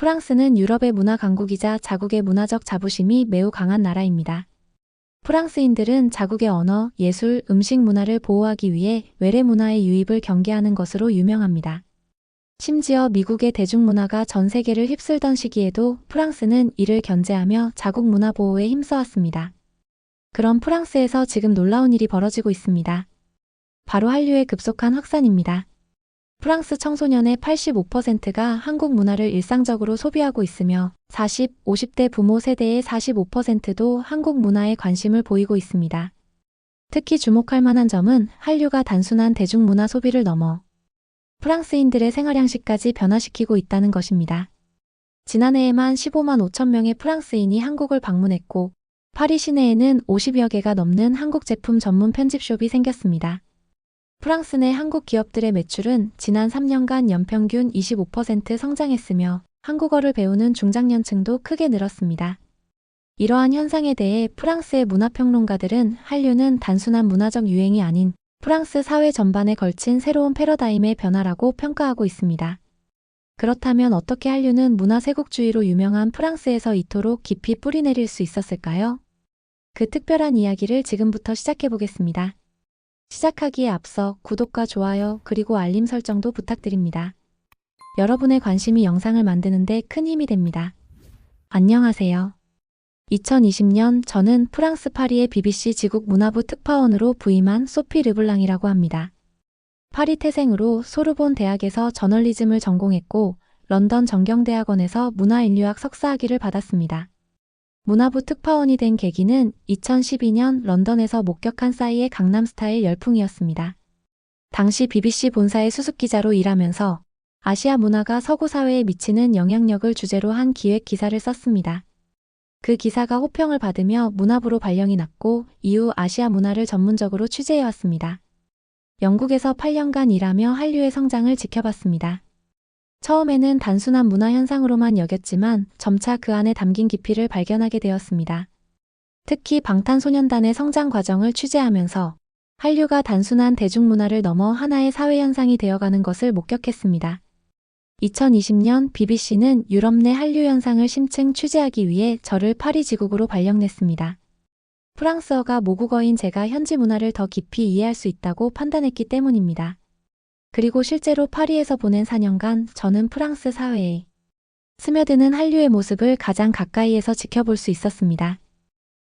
프랑스는 유럽의 문화 강국이자 자국의 문화적 자부심이 매우 강한 나라입니다. 프랑스인들은 자국의 언어, 예술, 음식 문화를 보호하기 위해 외래 문화의 유입을 경계하는 것으로 유명합니다. 심지어 미국의 대중문화가 전 세계를 휩쓸던 시기에도 프랑스는 이를 견제하며 자국 문화 보호에 힘써왔습니다. 그런 프랑스에서 지금 놀라운 일이 벌어지고 있습니다. 바로 한류의 급속한 확산입니다. 프랑스 청소년의 85%가 한국 문화를 일상적으로 소비하고 있으며 40, 50대 부모 세대의 45%도 한국 문화에 관심을 보이고 있습니다. 특히 주목할 만한 점은 한류가 단순한 대중문화 소비를 넘어 프랑스인들의 생활 양식까지 변화시키고 있다는 것입니다. 지난해에만 15만 5천 명의 프랑스인이 한국을 방문했고 파리 시내에는 50여 개가 넘는 한국 제품 전문 편집숍이 생겼습니다. 프랑스 내 한국 기업들의 매출은 지난 3년간 연평균 25% 성장했으며 한국어를 배우는 중장년층도 크게 늘었습니다. 이러한 현상에 대해 프랑스의 문화평론가들은 한류는 단순한 문화적 유행이 아닌 프랑스 사회 전반에 걸친 새로운 패러다임의 변화라고 평가하고 있습니다. 그렇다면 어떻게 한류는 문화 세국주의로 유명한 프랑스에서 이토록 깊이 뿌리내릴 수 있었을까요? 그 특별한 이야기를 지금부터 시작해 보겠습니다. 시작하기에 앞서 구독과 좋아요 그리고 알림 설정도 부탁드립니다. 여러분의 관심이 영상을 만드는데 큰 힘이 됩니다. 안녕하세요. 2020년 저는 프랑스 파리의 BBC 지국 문화부 특파원으로 부임한 소피 르블랑이라고 합니다. 파리 태생으로 소르본 대학에서 저널리즘을 전공했고 런던 정경대학원에서 문화인류학 석사학위를 받았습니다. 문화부 특파원이 된 계기는 2012년 런던에서 목격한 싸이의 강남스타일 열풍이었습니다. 당시 BBC 본사의 수습기자로 일하면서 아시아 문화가 서구 사회에 미치는 영향력을 주제로 한 기획 기사를 썼습니다. 그 기사가 호평을 받으며 문화부로 발령이 났고 이후 아시아 문화를 전문적으로 취재해왔습니다. 영국에서 8년간 일하며 한류의 성장을 지켜봤습니다. 처음에는 단순한 문화 현상으로만 여겼지만 점차 그 안에 담긴 깊이를 발견하게 되었습니다. 특히 방탄소년단의 성장 과정을 취재하면서 한류가 단순한 대중문화를 넘어 하나의 사회 현상이 되어가는 것을 목격했습니다. 2020년 BBC는 유럽 내 한류 현상을 심층 취재하기 위해 저를 파리 지국으로 발령냈습니다. 프랑스어가 모국어인 제가 현지 문화를 더 깊이 이해할 수 있다고 판단했기 때문입니다. 그리고 실제로 파리에서 보낸 4년간 저는 프랑스 사회에 스며드는 한류의 모습을 가장 가까이에서 지켜볼 수 있었습니다.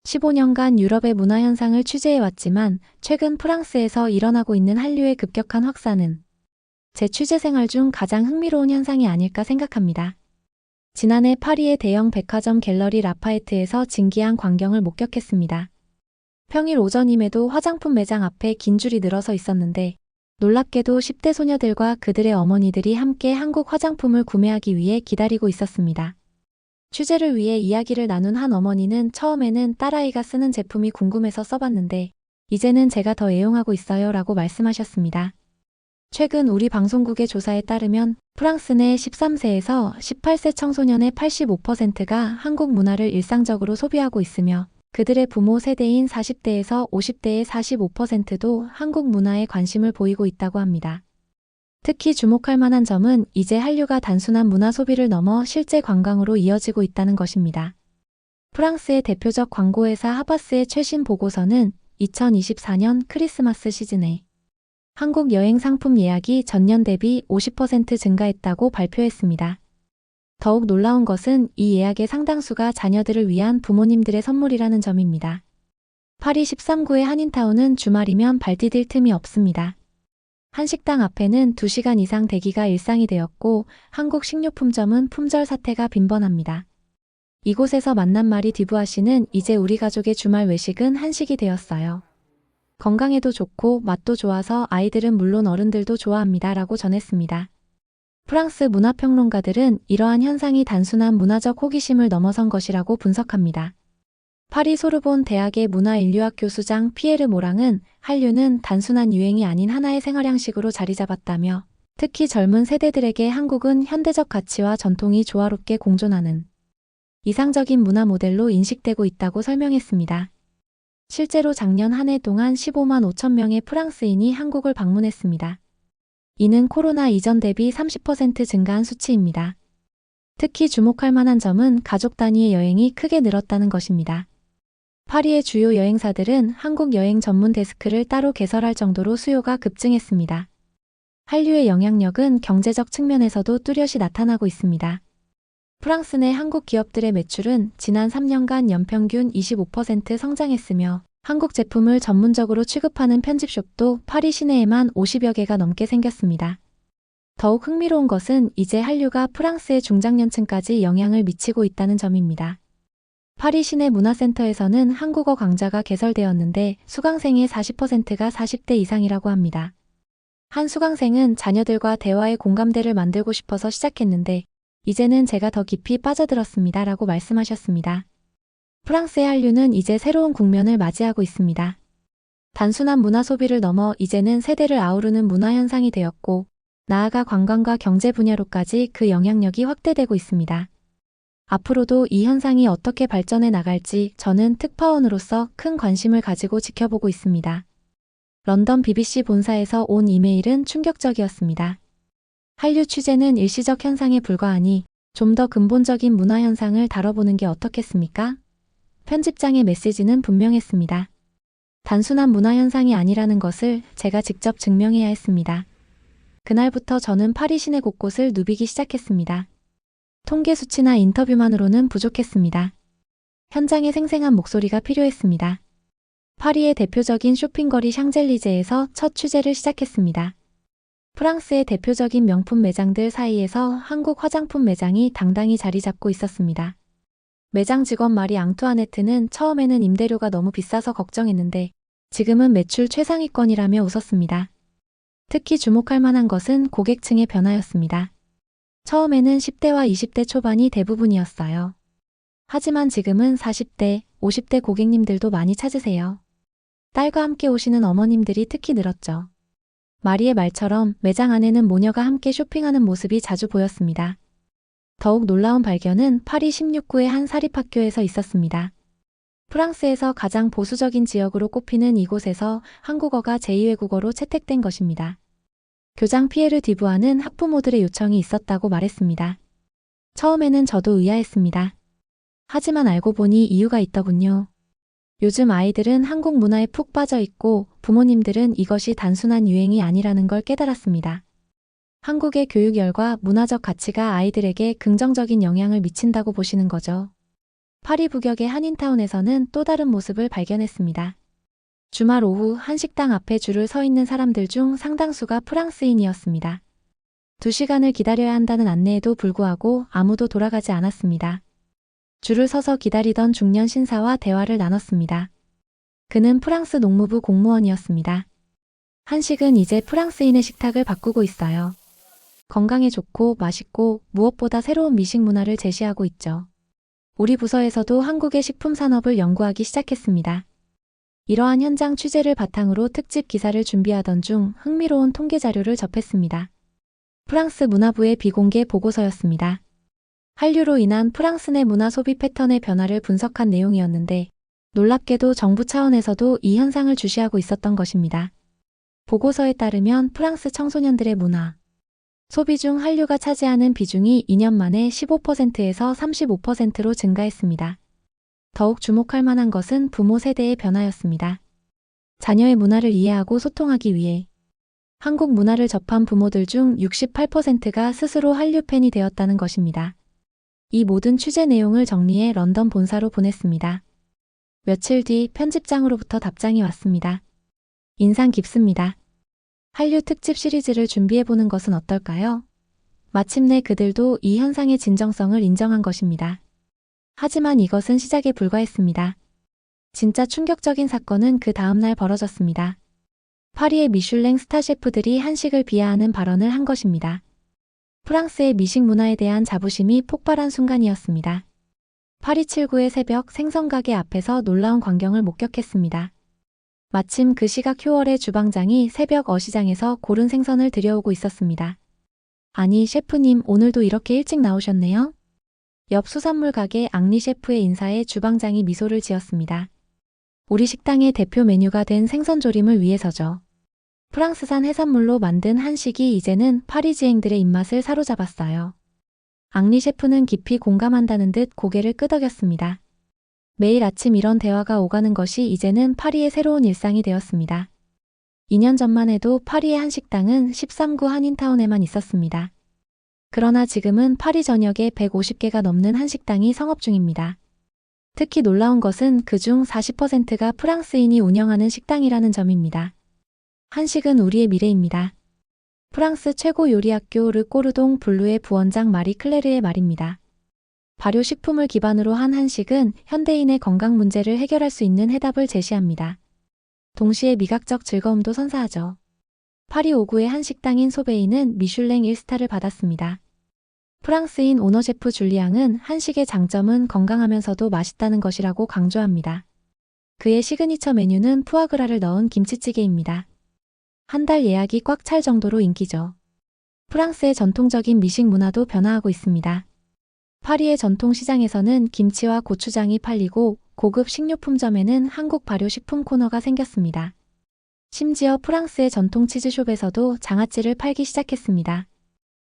15년간 유럽의 문화 현상을 취재해왔지만 최근 프랑스에서 일어나고 있는 한류의 급격한 확산은 제 취재 생활 중 가장 흥미로운 현상이 아닐까 생각합니다. 지난해 파리의 대형 백화점 갤러리 라파에트에서 진기한 광경을 목격했습니다. 평일 오전임에도 화장품 매장 앞에 긴 줄이 늘어서 있었는데 놀랍게도 10대 소녀들과 그들의 어머니들이 함께 한국 화장품을 구매하기 위해 기다리고 있었습니다. 취재를 위해 이야기를 나눈 한 어머니는 처음에는 딸아이가 쓰는 제품이 궁금해서 써봤는데 이제는 제가 더 애용하고 있어요 라고 말씀하셨습니다. 최근 우리 방송국의 조사에 따르면 프랑스 내 13세에서 18세 청소년의 85%가 한국 문화를 일상적으로 소비하고 있으며 그들의 부모 세대인 40대에서 50대의 45%도 한국 문화에 관심을 보이고 있다고 합니다. 특히 주목할 만한 점은 이제 한류가 단순한 문화 소비를 넘어 실제 관광으로 이어지고 있다는 것입니다. 프랑스의 대표적 광고회사 하바스의 최신 보고서는 2024년 크리스마스 시즌에 한국 여행 상품 예약이 전년 대비 50% 증가했다고 발표했습니다. 더욱 놀라운 것은 이 예약의 상당수가 자녀들을 위한 부모님들의 선물이라는 점입니다. 파리 13구의 한인타운은 주말이면 발디딜 틈이 없습니다. 한식당 앞에는 2시간 이상 대기가 일상이 되었고 한국 식료품점은 품절 사태가 빈번합니다. 이곳에서 만난 마리 디부아 씨는 이제 우리 가족의 주말 외식은 한식이 되었어요. 건강에도 좋고 맛도 좋아서 아이들은 물론 어른들도 좋아합니다. 라고 전했습니다. 프랑스 문화평론가들은 이러한 현상이 단순한 문화적 호기심을 넘어선 것이라고 분석합니다. 파리 소르본 대학의 문화인류학 교수장 피에르 모랑은 한류는 단순한 유행이 아닌 하나의 생활 양식으로 자리 잡았다며 특히 젊은 세대들에게 한국은 현대적 가치와 전통이 조화롭게 공존하는 이상적인 문화 모델로 인식되고 있다고 설명했습니다. 실제로 작년 한 해 동안 15만 5천 명의 프랑스인이 한국을 방문했습니다. 이는 코로나 이전 대비 30% 증가한 수치입니다. 특히 주목할 만한 점은 가족 단위의 여행이 크게 늘었다는 것입니다. 파리의 주요 여행사들은 한국 여행 전문 데스크를 따로 개설할 정도로 수요가 급증했습니다. 한류의 영향력은 경제적 측면에서도 뚜렷이 나타나고 있습니다. 프랑스 내 한국 기업들의 매출은 지난 3년간 연평균 25% 성장했으며 한국 제품을 전문적으로 취급하는 편집숍도 파리 시내에만 50여 개가 넘게 생겼습니다. 더욱 흥미로운 것은 이제 한류가 프랑스의 중장년층까지 영향을 미치고 있다는 점입니다. 파리 시내 문화센터에서는 한국어 강좌가 개설되었는데 수강생의 40%가 40대 이상이라고 합니다. 한 수강생은 자녀들과 대화의 공감대를 만들고 싶어서 시작했는데 이제는 제가 더 깊이 빠져들었습니다. 라고 말씀하셨습니다. 프랑스의 한류는 이제 새로운 국면을 맞이하고 있습니다. 단순한 문화 소비를 넘어 이제는 세대를 아우르는 문화 현상이 되었고, 나아가 관광과 경제 분야로까지 그 영향력이 확대되고 있습니다. 앞으로도 이 현상이 어떻게 발전해 나갈지 저는 특파원으로서 큰 관심을 가지고 지켜보고 있습니다. 런던 BBC 본사에서 온 이메일은 충격적이었습니다. 한류 취재는 일시적 현상에 불과하니 좀 더 근본적인 문화 현상을 다뤄보는 게 어떻겠습니까? 편집장의 메시지는 분명했습니다. 단순한 문화 현상이 아니라는 것을 제가 직접 증명해야 했습니다. 그날부터 저는 파리 시내 곳곳을 누비기 시작했습니다. 통계 수치나 인터뷰만으로는 부족했습니다. 현장의 생생한 목소리가 필요했습니다. 파리의 대표적인 쇼핑거리 샹젤리제에서 첫 취재를 시작했습니다. 프랑스의 대표적인 명품 매장들 사이에서 한국 화장품 매장이 당당히 자리 잡고 있었습니다. 매장 직원 마리 앙투아네트는 처음에는 임대료가 너무 비싸서 걱정했는데 지금은 매출 최상위권이라며 웃었습니다. 특히 주목할 만한 것은 고객층의 변화였습니다. 처음에는 10대와 20대 초반이 대부분이었어요. 하지만 지금은 40대, 50대 고객님들도 많이 찾으세요. 딸과 함께 오시는 어머님들이 특히 늘었죠. 마리의 말처럼 매장 안에는 모녀가 함께 쇼핑하는 모습이 자주 보였습니다. 더욱 놀라운 발견은 파리 16구의 한 사립학교에서 있었습니다. 프랑스에서 가장 보수적인 지역으로 꼽히는 이곳에서 한국어가 제2외국어로 채택된 것입니다. 교장 피에르 디부아는 학부모들의 요청이 있었다고 말했습니다. 처음에는 저도 의아했습니다. 하지만 알고 보니 이유가 있더군요. 요즘 아이들은 한국 문화에 푹 빠져 있고 부모님들은 이것이 단순한 유행이 아니라는 걸 깨달았습니다. 한국의 교육열과 문화적 가치가 아이들에게 긍정적인 영향을 미친다고 보시는 거죠. 파리 북역의 한인타운에서는 또 다른 모습을 발견했습니다. 주말 오후 한 식당 앞에 줄을 서 있는 사람들 중 상당수가 프랑스인이었습니다. 두 시간을 기다려야 한다는 안내에도 불구하고 아무도 돌아가지 않았습니다. 줄을 서서 기다리던 중년 신사와 대화를 나눴습니다. 그는 프랑스 농무부 공무원이었습니다. 한식은 이제 프랑스인의 식탁을 바꾸고 있어요. 건강에 좋고 맛있고 무엇보다 새로운 미식 문화를 제시하고 있죠. 우리 부서에서도 한국의 식품 산업을 연구하기 시작했습니다. 이러한 현장 취재를 바탕으로 특집 기사를 준비하던 중 흥미로운 통계 자료를 접했습니다. 프랑스 문화부의 비공개 보고서였습니다. 한류로 인한 프랑스 내 문화 소비 패턴의 변화를 분석한 내용이었는데 놀랍게도 정부 차원에서도 이 현상을 주시하고 있었던 것입니다. 보고서에 따르면 프랑스 청소년들의 문화, 소비 중 한류가 차지하는 비중이 2년 만에 15%에서 35%로 증가했습니다. 더욱 주목할 만한 것은 부모 세대의 변화였습니다. 자녀의 문화를 이해하고 소통하기 위해 한국 문화를 접한 부모들 중 68%가 스스로 한류 팬이 되었다는 것입니다. 이 모든 취재 내용을 정리해 런던 본사로 보냈습니다. 며칠 뒤 편집장으로부터 답장이 왔습니다. 인상 깊습니다. 한류 특집 시리즈를 준비해보는 것은 어떨까요? 마침내 그들도 이 현상의 진정성을 인정한 것입니다. 하지만 이것은 시작에 불과했습니다. 진짜 충격적인 사건은 그 다음날 벌어졌습니다. 파리의 미슐랭 스타 셰프들이 한식을 비하하는 발언을 한 것입니다. 프랑스의 미식 문화에 대한 자부심이 폭발한 순간이었습니다. 파리 7구의 새벽 생선가게 앞에서 놀라운 광경을 목격했습니다. 마침 그 시각 효월의 주방장이 새벽 어시장에서 고른 생선을 들여오고 있었습니다. 아니, 셰프님, 오늘도 이렇게 일찍 나오셨네요? 옆 수산물 가게 앙리 셰프의 인사에 주방장이 미소를 지었습니다. 우리 식당의 대표 메뉴가 된 생선조림을 위해서죠. 프랑스산 해산물로 만든 한식이 이제는 파리지행들의 입맛을 사로잡았어요. 앙리 셰프는 깊이 공감한다는 듯 고개를 끄덕였습니다. 매일 아침 이런 대화가 오가는 것이 이제는 파리의 새로운 일상이 되었습니다. 2년 전만 해도 파리의 한 식당은 13구 한인타운에만 있었습니다. 그러나 지금은 파리 전역에 150개가 넘는 한식당이 성업 중입니다. 특히 놀라운 것은 그중 40%가 프랑스인이 운영하는 식당이라는 점입니다. 한식은 우리의 미래입니다. 프랑스 최고 요리학교 르꼬르동 블루의 부원장 마리 클레르의 말입니다. 발효식품을 기반으로 한 한식은 현대인의 건강 문제를 해결할 수 있는 해답을 제시합니다. 동시에 미각적 즐거움도 선사하죠. 파리 5구의 한 식당인 소베이는 미슐랭 1스타를 받았습니다. 프랑스인 오너 셰프 줄리앙은 한식의 장점은 건강하면서도 맛있다는 것이라고 강조합니다. 그의 시그니처 메뉴는 푸아그라를 넣은 김치찌개입니다. 한 달 예약이 꽉 찰 정도로 인기죠. 프랑스의 전통적인 미식 문화도 변화하고 있습니다. 파리의 전통 시장에서는 김치와 고추장이 팔리고 고급 식료품점에는 한국 발효식품 코너가 생겼습니다. 심지어 프랑스의 전통 치즈숍에서도 장아찌를 팔기 시작했습니다.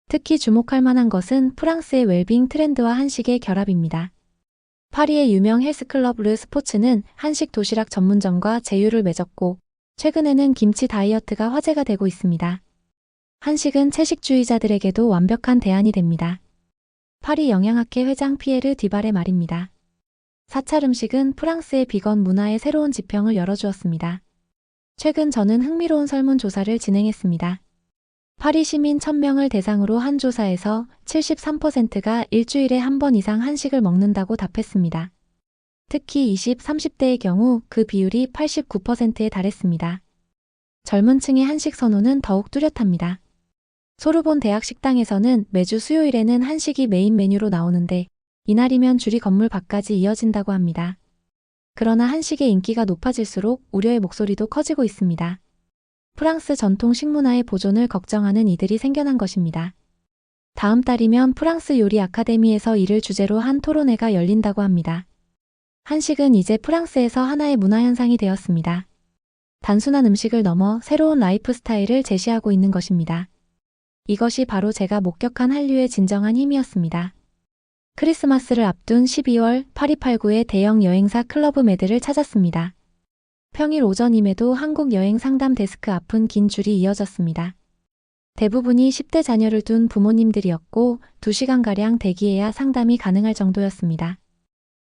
특히 주목할 만한 것은 프랑스의 웰빙 트렌드와 한식의 결합입니다. 파리의 유명 헬스클럽 르 스포츠는 한식 도시락 전문점과 제휴를 맺었고, 최근에는 김치 다이어트가 화제가 되고 있습니다. 한식은 채식주의자들에게도 완벽한 대안이 됩니다. 파리 영양학회 회장 피에르 디발의 말입니다. 사찰 음식은 프랑스의 비건 문화의 새로운 지평을 열어주었습니다. 최근 저는 흥미로운 설문조사를 진행했습니다. 파리 시민 1000명을 대상으로 한 조사에서 73%가 일주일에 한 번 이상 한식을 먹는다고 답했습니다. 특히 20, 30대의 경우 그 비율이 89%에 달했습니다. 젊은 층의 한식 선호는 더욱 뚜렷합니다. 소르본 대학 식당에서는 매주 수요일에는 한식이 메인 메뉴로 나오는데 이날이면 줄이 건물 밖까지 이어진다고 합니다. 그러나 한식의 인기가 높아질수록 우려의 목소리도 커지고 있습니다. 프랑스 전통 식문화의 보존을 걱정하는 이들이 생겨난 것입니다. 다음 달이면 프랑스 요리 아카데미에서 이를 주제로 한 토론회가 열린다고 합니다. 한식은 이제 프랑스에서 하나의 문화 현상이 되었습니다. 단순한 음식을 넘어 새로운 라이프 스타일을 제시하고 있는 것입니다. 이것이 바로 제가 목격한 한류의 진정한 힘이었습니다. 크리스마스를 앞둔 12월 파리팔구의 대형 여행사 클러브 매드를 찾았습니다. 평일 오전임에도 한국 여행 상담 데스크 앞은 긴 줄이 이어졌습니다. 대부분이 10대 자녀를 둔 부모님들이었고 2시간가량 대기해야 상담이 가능할 정도였습니다.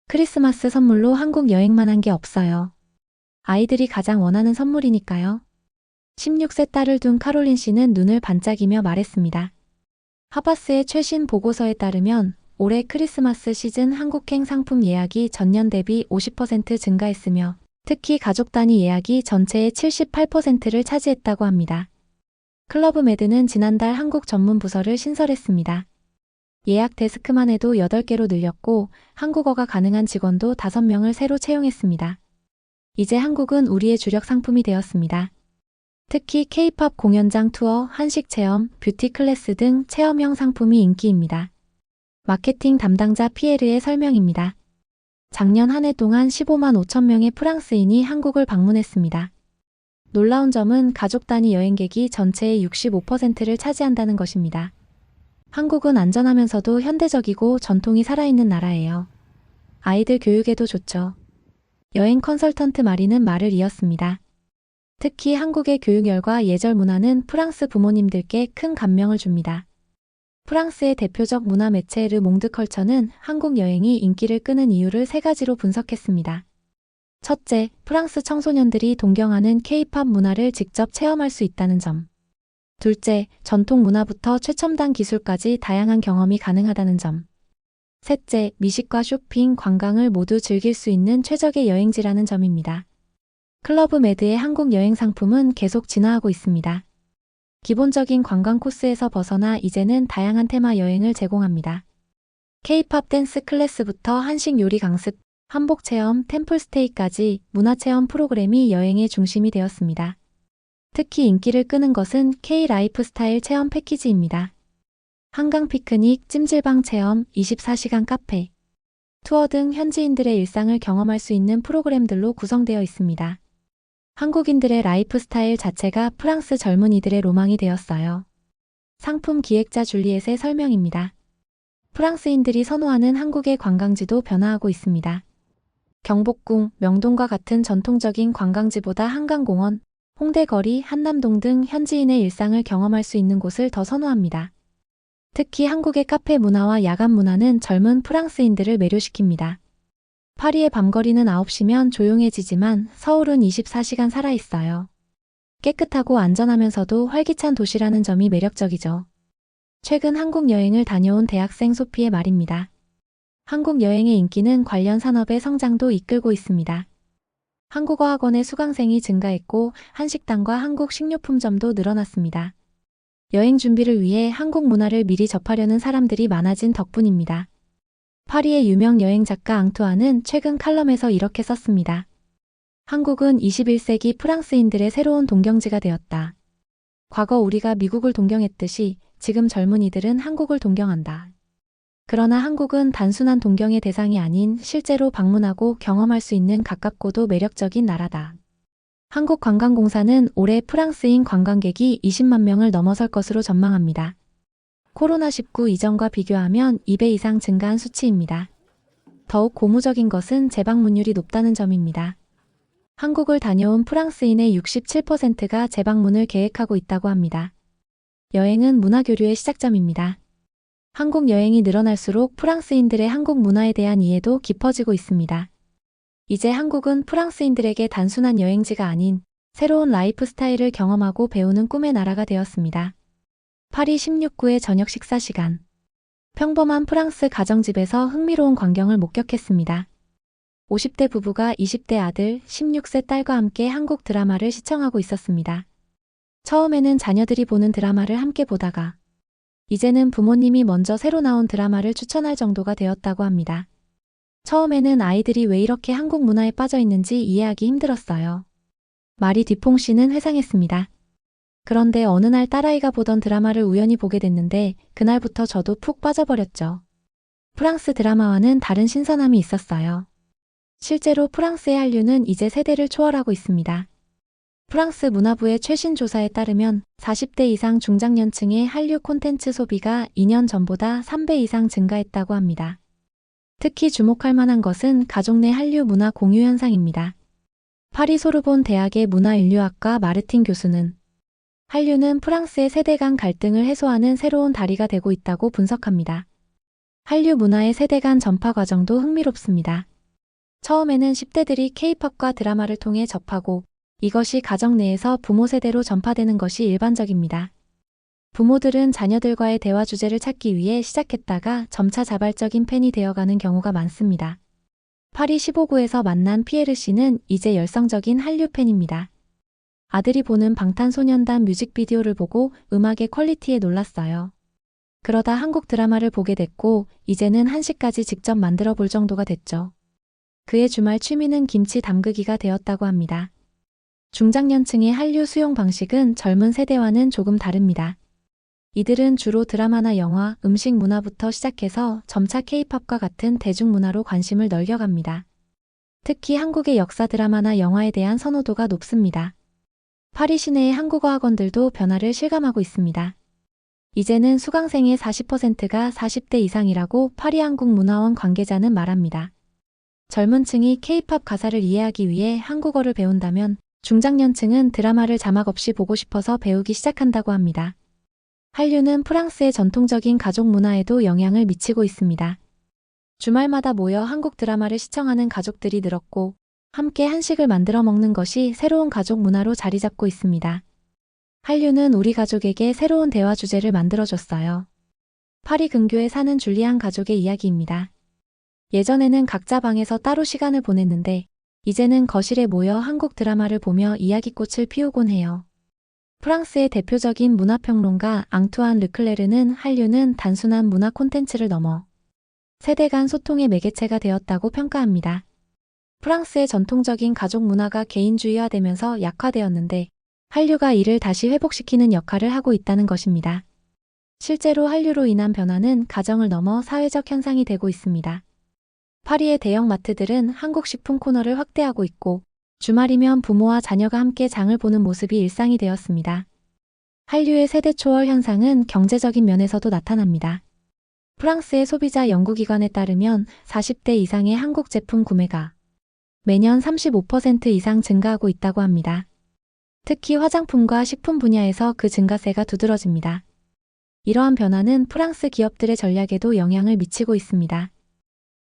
크리스마스 선물로 한국 여행만 한 게 없어요. 아이들이 가장 원하는 선물이니까요. 16세 딸을 둔 카롤린 씨는 눈을 반짝이며 말했습니다. 하바스의 최신 보고서에 따르면 올해 크리스마스 시즌 한국행 상품 예약이 전년 대비 50% 증가했으며 특히 가족 단위 예약이 전체의 78%를 차지했다고 합니다. 클러브 매드는 지난달 한국 전문 부서를 신설했습니다. 예약 데스크만 해도 8개로 늘렸고 한국어가 가능한 직원도 5명을 새로 채용했습니다. 이제 한국은 우리의 주력 상품이 되었습니다. 특히 K-팝 공연장 투어, 한식 체험, 뷰티 클래스 등 체험형 상품이 인기입니다. 마케팅 담당자 피에르의 설명입니다. 작년 한 해 동안 15만 5천 명의 프랑스인이 한국을 방문했습니다. 놀라운 점은 가족 단위 여행객이 전체의 65%를 차지한다는 것입니다. 한국은 안전하면서도 현대적이고 전통이 살아있는 나라예요. 아이들 교육에도 좋죠. 여행 컨설턴트 마리는 말을 이었습니다. 특히 한국의 교육열과 예절 문화는 프랑스 부모님들께 큰 감명을 줍니다. 프랑스의 대표적 문화 매체 르 몽드컬처는 한국 여행이 인기를 끄는 이유를 세 가지로 분석했습니다. 첫째, 프랑스 청소년들이 동경하는 케이팝 문화를 직접 체험할 수 있다는 점. 둘째, 전통 문화부터 최첨단 기술까지 다양한 경험이 가능하다는 점. 셋째, 미식과 쇼핑, 관광을 모두 즐길 수 있는 최적의 여행지라는 점입니다. 클러브 매드의 한국 여행 상품은 계속 진화하고 있습니다. 기본적인 관광 코스에서 벗어나 이제는 다양한 테마 여행을 제공합니다. K-팝 댄스 클래스부터 한식 요리 강습, 한복 체험, 템플 스테이까지 문화 체험 프로그램이 여행의 중심이 되었습니다. 특히 인기를 끄는 것은 K 라이프 스타일 체험 패키지입니다. 한강 피크닉, 찜질방 체험, 24시간 카페, 투어 등 현지인들의 일상을 경험할 수 있는 프로그램들로 구성되어 있습니다. 한국인들의 라이프 스타일 자체가 프랑스 젊은이들의 로망이 되었어요. 상품 기획자 줄리엣의 설명입니다. 프랑스인들이 선호하는 한국의 관광지도 변화하고 있습니다. 경복궁, 명동과 같은 전통적인 관광지보다 한강공원, 홍대거리, 한남동 등 현지인의 일상을 경험할 수 있는 곳을 더 선호합니다. 특히 한국의 카페 문화와 야간 문화는 젊은 프랑스인들을 매료시킵니다. 파리의 밤거리는 9시면 조용해지지만 서울은 24시간 살아있어요. 깨끗하고 안전하면서도 활기찬 도시라는 점이 매력적이죠. 최근 한국 여행을 다녀온 대학생 소피의 말입니다. 한국 여행의 인기는 관련 산업의 성장도 이끌고 있습니다. 한국어 학원의 수강생이 증가했고 한식당과 한국 식료품점도 늘어났습니다. 여행 준비를 위해 한국 문화를 미리 접하려는 사람들이 많아진 덕분입니다. 파리의 유명 여행 작가 앙투아는 최근 칼럼에서 이렇게 썼습니다. 한국은 21세기 프랑스인들의 새로운 동경지가 되었다. 과거 우리가 미국을 동경했듯이 지금 젊은이들은 한국을 동경한다. 그러나 한국은 단순한 동경의 대상이 아닌 실제로 방문하고 경험할 수 있는 가깝고도 매력적인 나라다. 한국관광공사는 올해 프랑스인 관광객이 20만 명을 넘어설 것으로 전망합니다. 코로나19 이전과 비교하면 2배 이상 증가한 수치입니다. 더욱 고무적인 것은 재방문율이 높다는 점입니다. 한국을 다녀온 프랑스인의 67%가 재방문을 계획하고 있다고 합니다. 여행은 문화교류의 시작점입니다. 한국 여행이 늘어날수록 프랑스인들의 한국 문화에 대한 이해도 깊어지고 있습니다. 이제 한국은 프랑스인들에게 단순한 여행지가 아닌 새로운 라이프 스타일을 경험하고 배우는 꿈의 나라가 되었습니다. 파리 16구의 저녁 식사 시간. 평범한 프랑스 가정집에서 흥미로운 광경을 목격했습니다. 50대 부부가 20대 아들, 16세 딸과 함께 한국 드라마를 시청하고 있었습니다. 처음에는 자녀들이 보는 드라마를 함께 보다가 이제는 부모님이 먼저 새로 나온 드라마를 추천할 정도가 되었다고 합니다. 처음에는 아이들이 왜 이렇게 한국 문화에 빠져 있는지 이해하기 힘들었어요. 말이 뒤통씨는 회상했습니다. 그런데 어느 날 딸아이가 보던 드라마를 우연히 보게 됐는데 그날부터 저도 푹 빠져버렸죠. 프랑스 드라마와는 다른 신선함이 있었어요. 실제로 프랑스의 한류는 이제 세대를 초월하고 있습니다. 프랑스 문화부의 최신 조사에 따르면 40대 이상 중장년층의 한류 콘텐츠 소비가 2년 전보다 3배 이상 증가했다고 합니다. 특히 주목할 만한 것은 가족 내 한류 문화 공유 현상입니다. 파리 소르본 대학의 문화인류학과 마르틴 교수는 한류는 프랑스의 세대 간 갈등을 해소하는 새로운 다리가 되고 있다고 분석합니다. 한류 문화의 세대 간 전파 과정도 흥미롭습니다. 처음에는 10대들이 케이팝과 드라마를 통해 접하고 이것이 가정 내에서 부모 세대로 전파되는 것이 일반적입니다. 부모들은 자녀들과의 대화 주제를 찾기 위해 시작했다가 점차 자발적인 팬이 되어가는 경우가 많습니다. 파리 15구에서 만난 피에르 씨는 이제 열성적인 한류 팬입니다. 아들이 보는 방탄소년단 뮤직비디오를 보고 음악의 퀄리티에 놀랐어요. 그러다 한국 드라마를 보게 됐고, 이제는 한식까지 직접 만들어 볼 정도가 됐죠. 그의 주말 취미는 김치 담그기가 되었다고 합니다. 중장년층의 한류 수용 방식은 젊은 세대와는 조금 다릅니다. 이들은 주로 드라마나 영화, 음식 문화부터 시작해서 점차 케이팝과 같은 대중문화로 관심을 넓혀갑니다. 특히 한국의 역사 드라마나 영화에 대한 선호도가 높습니다. 파리 시내의 한국어 학원들도 변화를 실감하고 있습니다. 이제는 수강생의 40%가 40대 이상이라고 파리 한국문화원 관계자는 말합니다. 젊은 층이 케이팝 가사를 이해하기 위해 한국어를 배운다면 중장년층은 드라마를 자막 없이 보고 싶어서 배우기 시작한다고 합니다. 한류는 프랑스의 전통적인 가족 문화에도 영향을 미치고 있습니다. 주말마다 모여 한국 드라마를 시청하는 가족들이 늘었고, 함께 한식을 만들어 먹는 것이 새로운 가족 문화로 자리 잡고 있습니다. 한류는 우리 가족에게 새로운 대화 주제를 만들어줬어요. 파리 근교에 사는 줄리안 가족의 이야기입니다. 예전에는 각자 방에서 따로 시간을 보냈는데, 이제는 거실에 모여 한국 드라마를 보며 이야기꽃을 피우곤 해요. 프랑스의 대표적인 문화평론가 앙투안 르클레르는 한류는 단순한 문화 콘텐츠를 넘어 세대 간 소통의 매개체가 되었다고 평가합니다. 프랑스의 전통적인 가족 문화가 개인주의화되면서 약화되었는데 한류가 이를 다시 회복시키는 역할을 하고 있다는 것입니다. 실제로 한류로 인한 변화는 가정을 넘어 사회적 현상이 되고 있습니다. 파리의 대형 마트들은 한국 식품 코너를 확대하고 있고 주말이면 부모와 자녀가 함께 장을 보는 모습이 일상이 되었습니다. 한류의 세대 초월 현상은 경제적인 면에서도 나타납니다. 프랑스의 소비자 연구기관에 따르면 40대 이상의 한국 제품 구매가 매년 35% 이상 증가하고 있다고 합니다. 특히 화장품과 식품 분야에서 그 증가세가 두드러집니다. 이러한 변화는 프랑스 기업들의 전략에도 영향을 미치고 있습니다.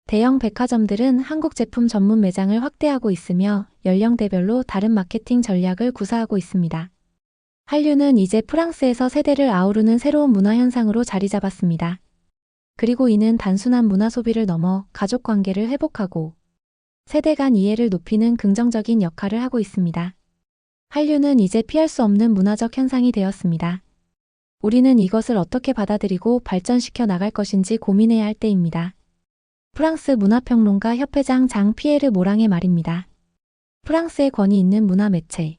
대형 백화점들은 한국 제품 전문 매장을 확대하고 있으며 연령대별로 다른 마케팅 전략을 구사하고 있습니다. 한류는 이제 프랑스에서 세대를 아우르는 새로운 문화 현상으로 자리 잡았습니다. 그리고 이는 단순한 문화 소비를 넘어 가족 관계를 회복하고 세대 간 이해를 높이는 긍정적인 역할을 하고 있습니다. 한류는 이제 피할 수 없는 문화적 현상이 되었습니다. 우리는 이것을 어떻게 받아들이고 발전시켜 나갈 것인지 고민해야 할 때입니다. 프랑스 문화평론가 협회장 장 피에르 모랑의 말입니다. 프랑스의 권위 있는 문화 매체.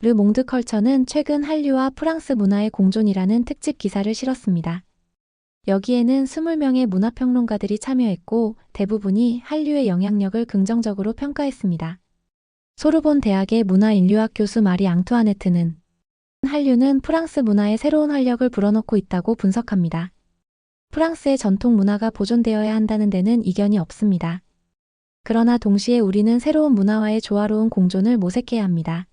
르 몽드 컬처는 최근 한류와 프랑스 문화의 공존이라는 특집 기사를 실었습니다. 여기에는 20명의 문화평론가들이 참여했고 대부분이 한류의 영향력을 긍정적으로 평가했습니다. 소르본 대학의 문화인류학 교수 마리 앙투아네트는 한류는 프랑스 문화에 새로운 활력을 불어넣고 있다고 분석합니다. 프랑스의 전통 문화가 보존되어야 한다는 데는 이견이 없습니다. 그러나 동시에 우리는 새로운 문화와의 조화로운 공존을 모색해야 합니다.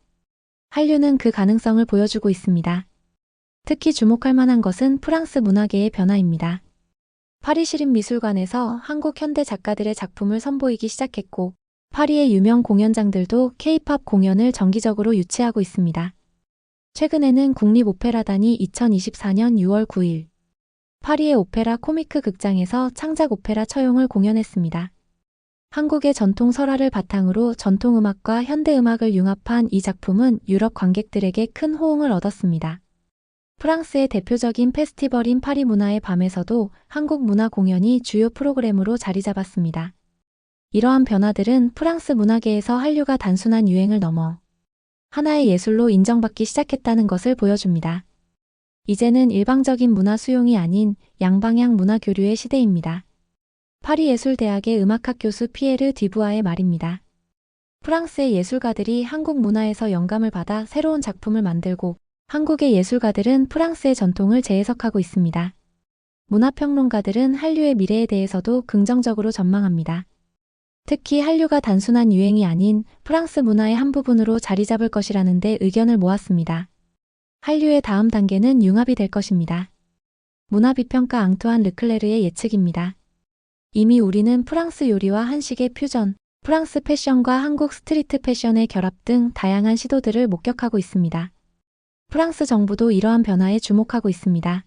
한류는 그 가능성을 보여주고 있습니다. 특히 주목할 만한 것은 프랑스 문화계의 변화입니다. 파리 시립 미술관에서 한국 현대 작가들의 작품을 선보이기 시작했고, 파리의 유명 공연장들도 K-팝 공연을 정기적으로 유치하고 있습니다. 최근에는 국립오페라단이 2024년 6월 9일 파리의 오페라 코미크 극장에서 창작 오페라 처용을 공연했습니다. 한국의 전통 설화를 바탕으로 전통음악과 현대음악을 융합한 이 작품은 유럽 관객들에게 큰 호응을 얻었습니다. 프랑스의 대표적인 페스티벌인 파리 문화의 밤에서도 한국 문화 공연이 주요 프로그램으로 자리 잡았습니다. 이러한 변화들은 프랑스 문화계에서 한류가 단순한 유행을 넘어 하나의 예술로 인정받기 시작했다는 것을 보여줍니다. 이제는 일방적인 문화 수용이 아닌 양방향 문화 교류의 시대입니다. 파리예술대학의 음악학 교수 피에르 디부아의 말입니다. 프랑스의 예술가들이 한국 문화에서 영감을 받아 새로운 작품을 만들고 한국의 예술가들은 프랑스의 전통을 재해석하고 있습니다. 문화평론가들은 한류의 미래에 대해서도 긍정적으로 전망합니다. 특히 한류가 단순한 유행이 아닌 프랑스 문화의 한 부분으로 자리 잡을 것이라는 데 의견을 모았습니다. 한류의 다음 단계는 융합이 될 것입니다. 문화비평가 앙투안 르클레르의 예측입니다. 이미 우리는 프랑스 요리와 한식의 퓨전, 프랑스 패션과 한국 스트리트 패션의 결합 등 다양한 시도들을 목격하고 있습니다. 프랑스 정부도 이러한 변화에 주목하고 있습니다.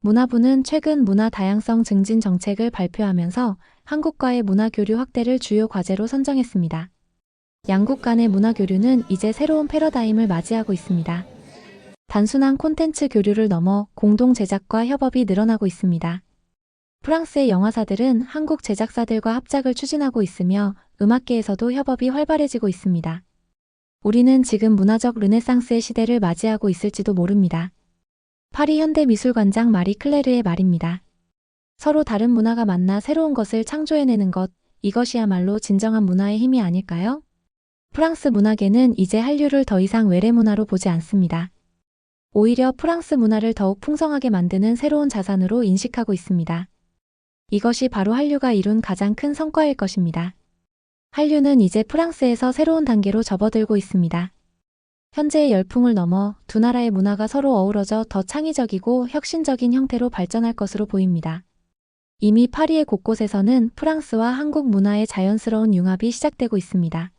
문화부는 최근 문화 다양성 증진 정책을 발표하면서 한국과의 문화 교류 확대를 주요 과제로 선정했습니다. 양국 간의 문화 교류는 이제 새로운 패러다임을 맞이하고 있습니다. 단순한 콘텐츠 교류를 넘어 공동 제작과 협업이 늘어나고 있습니다. 프랑스의 영화사들은 한국 제작사들과 합작을 추진하고 있으며 음악계에서도 협업이 활발해지고 있습니다. 우리는 지금 문화적 르네상스의 시대를 맞이하고 있을지도 모릅니다. 파리 현대미술관장 마리 클레르의 말입니다. 서로 다른 문화가 만나 새로운 것을 창조해내는 것, 이것이야말로 진정한 문화의 힘이 아닐까요? 프랑스 문화계는 이제 한류를 더 이상 외래 문화로 보지 않습니다. 오히려 프랑스 문화를 더욱 풍성하게 만드는 새로운 자산으로 인식하고 있습니다. 이것이 바로 한류가 이룬 가장 큰 성과일 것입니다. 한류는 이제 프랑스에서 새로운 단계로 접어들고 있습니다. 현재의 열풍을 넘어 두 나라의 문화가 서로 어우러져 더 창의적이고 혁신적인 형태로 발전할 것으로 보입니다. 이미 파리의 곳곳에서는 프랑스와 한국 문화의 자연스러운 융합이 시작되고 있습니다.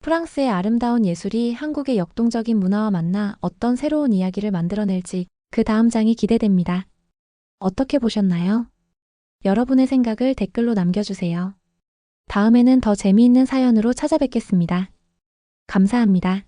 프랑스의 아름다운 예술이 한국의 역동적인 문화와 만나 어떤 새로운 이야기를 만들어낼지 그 다음 장이 기대됩니다. 어떻게 보셨나요? 여러분의 생각을 댓글로 남겨주세요. 다음에는 더 재미있는 사연으로 찾아뵙겠습니다. 감사합니다.